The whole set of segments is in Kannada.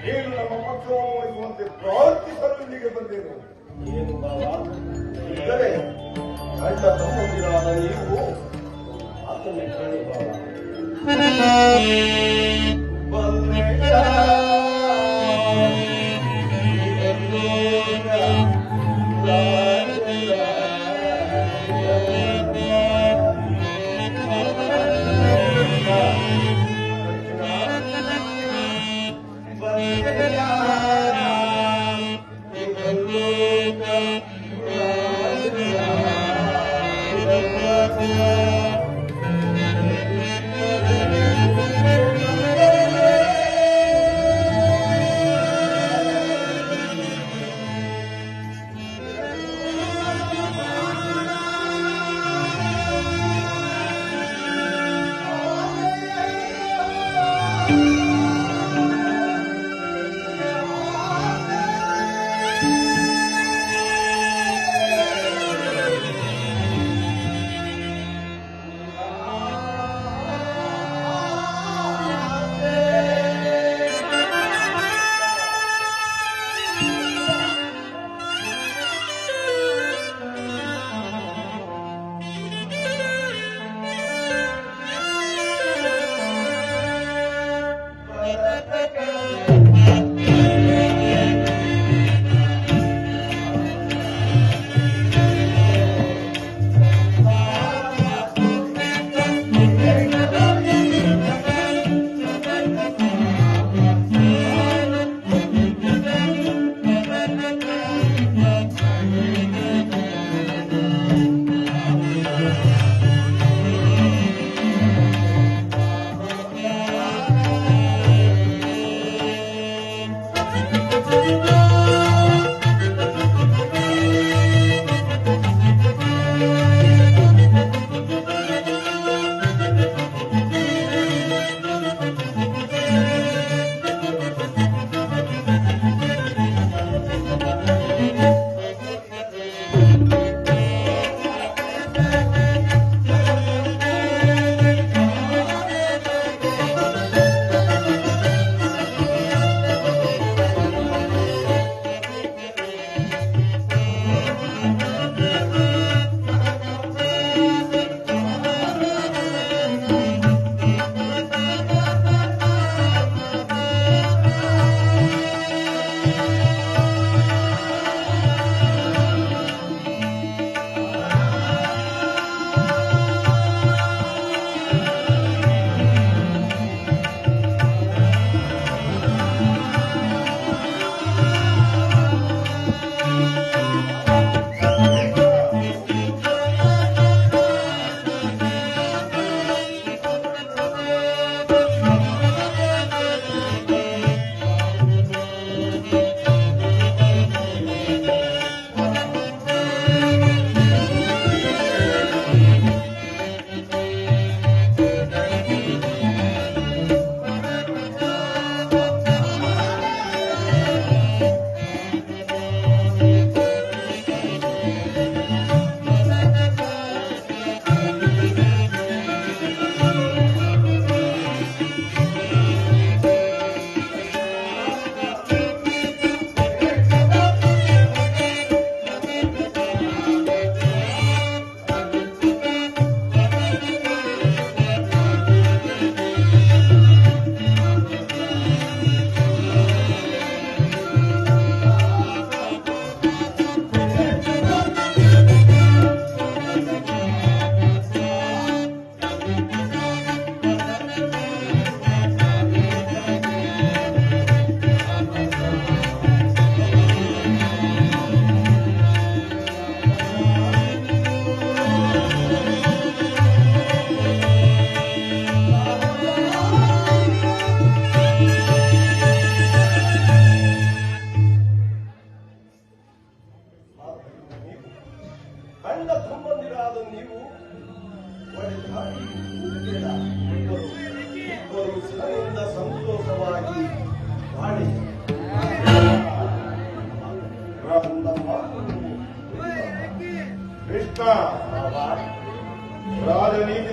ನೀನು ನಮ್ಮ ಪಕ್ಷವನ್ನು ವಹಿಸುವಂತೆ ಪ್ರಾರ್ಥಿಸಲು ಇಲ್ಲಿಗೆ ಬಂದೆನು ಏನು ಬಾವ? ಇದ್ದರೆ ಗಂಡ ತಮ್ಮಂದಿರಾದ ನೀವು ಆತನ ಕೇಳಿ ಬಾವ. ಬಂದ್ರೇಟ Música Let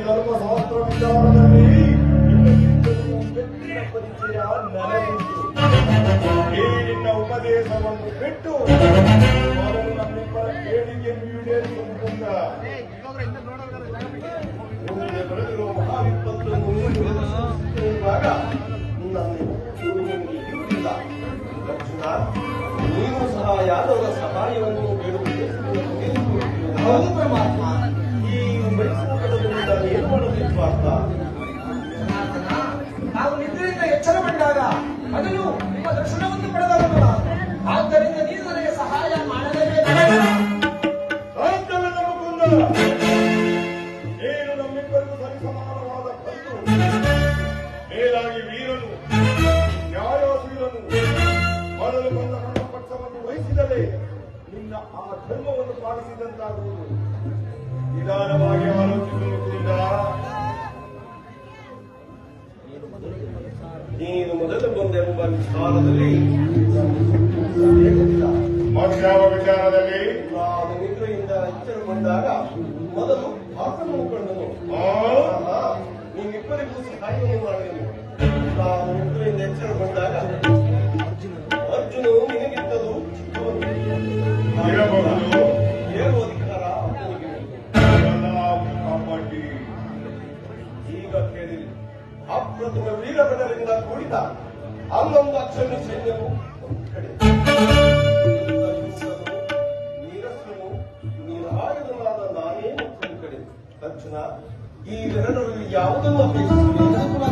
ಧರ್ಮಶಾಸ್ತ್ರ ವಿಚಾರದಲ್ಲಿ ನಿಮಗಿಂತಲೂ ಹೆಚ್ಚಿನ ಪರಿಚಯ ನನಗುಂಟು ಕೆಲಸವನ್ನು ಬಿಟ್ಟು ಮೊದಲು ನಮ್ಮಿಬ್ಬರ ಬೇಡಿಕೆಯನ್ನು ಈಡೇರಿಸುವುದರಿಂದ ನಾವು ನಿದ್ರೆಯಿಂದ ಎಚ್ಚರ ಬಂದಾಗ ಅದನ್ನು ನಿಮ್ಮ ದರ್ಶನವನ್ನು ಪಡೆದವನು ನಾನು. ಆದ್ದರಿಂದ ನೀನು ನನಗೆ ಸಹಾಯ ಮಾಡಲೇಬೇಕು. ನೀನು ನಮ್ಮಿಬ್ಬರಿಗೂ ಸರಿಸಮಾನವಾದ ಬಂಧು ಮೇಲಾಗಿ ವೀರನು ಆ ಧರ್ಮವನ್ನು ಪಾಲಿಸಿದಂತಾಗುವುದು. ನಿಧಾನವಾಗಿ ಆಲೋಚಿಸು ನೀನು ಮೊದಲು ಬಂದೆಂಬ ವಿಚಾರದಲ್ಲಿ ವೀರಭಟರಿಂದ ಅಲ್ಲೊಂದು ಅಕ್ಷರ ಸೈನ್ಯವು ಒಂದು ಕಡೆ ನಾನೇ ಕಡೆ ತಕ್ಷಣ ಈ ಎರಡರಲ್ಲಿ ಯಾವುದನ್ನು ಚೂಡಾಮಣಿ